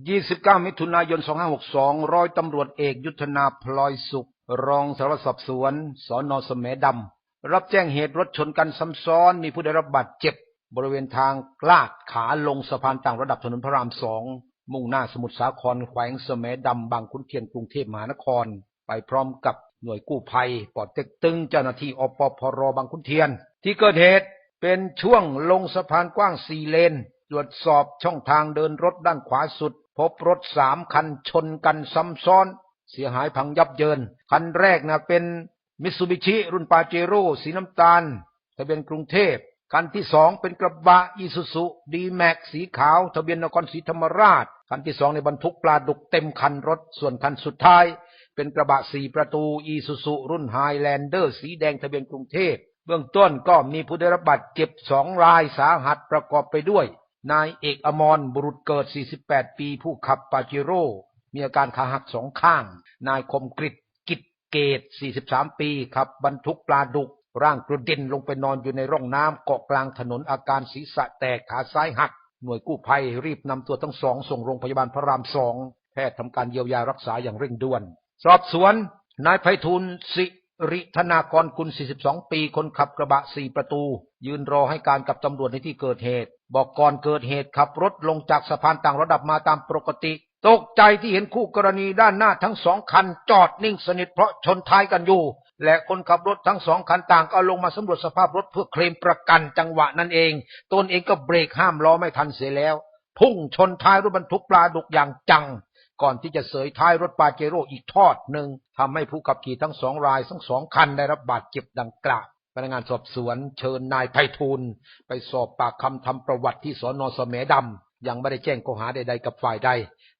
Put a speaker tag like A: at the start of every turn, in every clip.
A: 29มิถุนายน2562ร้อยตำรวจเอกยุทธนาพลอยสุข รองสารวัตรสอบสวนสอนอสแหมดำรับแจ้งเหตุรถชนกันซ้ำซ้อนมีผู้ได้รับบาดเจ็บ บริเวณทางลาดขาลงสะพานต่างระดับถนนพระรามสองมุ่งหน้าสมุทรสาครแขวงสแหมดำบางขุนเทียนกรุงเทพมหานคร ไปพร้อมกับหน่วยกู้ภัยปอดเต็กตึงเจ้าหน้าที่อปพรบางขุนเทียน ที่เกิดเหตุเป็นช่วงลงสะพานกว้างสี่เลน ตรวจสอบช่องทางเดินรถด้านขวาสุด พบรถสามคันชนกันซ้ำซ้อน เสียหายพังยับเยิน คันแรกนะเป็นมิตซูบิชิรุ่นปาเจโร่สีน้ำตาลทะเบียนกรุงเทพ คันที่สองเป็นกระบะอีซูซุดีแม็กสีขาว ทะเบียนนครศรีธรรมราช คันที่สองในบรรทุกปลาดุกเต็มคันรถ ส่วนคันสุดท้าย เป็นกระบะสี่ประตูอีซูซุรุ่นไฮแลนเดอร์สีแดงทะเบียนกรุงเทพ เบื้องต้นก็มีผู้ได้รับบาดเจ็บสองรายสาหัสประกอบไปด้วย นายเอกอมรบุรุษเกิด 48 ปี ผู้ขับปาเจโร่ มีอาการขาหักสองข้าง นายคมกริตกิจเกต 43 ปี ขับบรรทุกปลาดุก ร่างกระเด็นลงไปนอนอยู่ในร่องน้ำเกาะกลางถนนอาการศีรษะแตกขาซ้ายหัก หน่วยกู้ภัยรีบนำตัวทั้งสองส่งโรงพยาบาลพระรามสอง แพทย์ทำการเยียวยารักษาอย่างเร่งด่วน สอบสวน นายไพฑูรย์สิ ริธนากรกุล42 ปี คนขับกระบะ4ประตู ยืนรอให้การกับตำรวจในที่เกิดเหตุ บอกก่อนเกิดเหตุขับรถลงจากสะพานต่างระดับมาตามปกติ ตกใจที่เห็นคู่กรณีด้านหน้าทั้งสองคัน จอดนิ่งสนิทเพราะชนท้ายกันอยู่ และคนขับรถทั้งสองคันต่างก็ลงมาสำรวจสภาพรถเพื่อเคลมประกันจังหวะนั้นเอง ตนเองก็เบรกห้ามล้อไม่ทันเสียแล้ว พุ่งชนท้ายรถบรรทุกปลาดุกอย่างจัง ก่อนที่จะเสยท้ายรถปาเจโร่อีกทอดหนึ่งทำให้ผู้ขับขี่ทั้งสองรายทั้งสองคันได้รับบาดเจ็บดังกล่าวพนักงานสอบสวนเชิญนายไพฑูรย์ไปสอบปากคำทำประวัติที่สอนอสมดำยังไม่ได้แจ้งข้อหาใดๆกับฝ่ายใด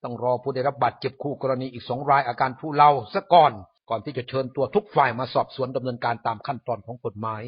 A: ต้องรอผู้ได้รับบาดเจ็บคู่กรณีอีกสองรายอาการผู้เล่าซะก่อน ก่อนที่จะเชิญตัวทุกฝ่ายมาสอบสวนดำเนินการตามขั้นตอนของกฎหมาย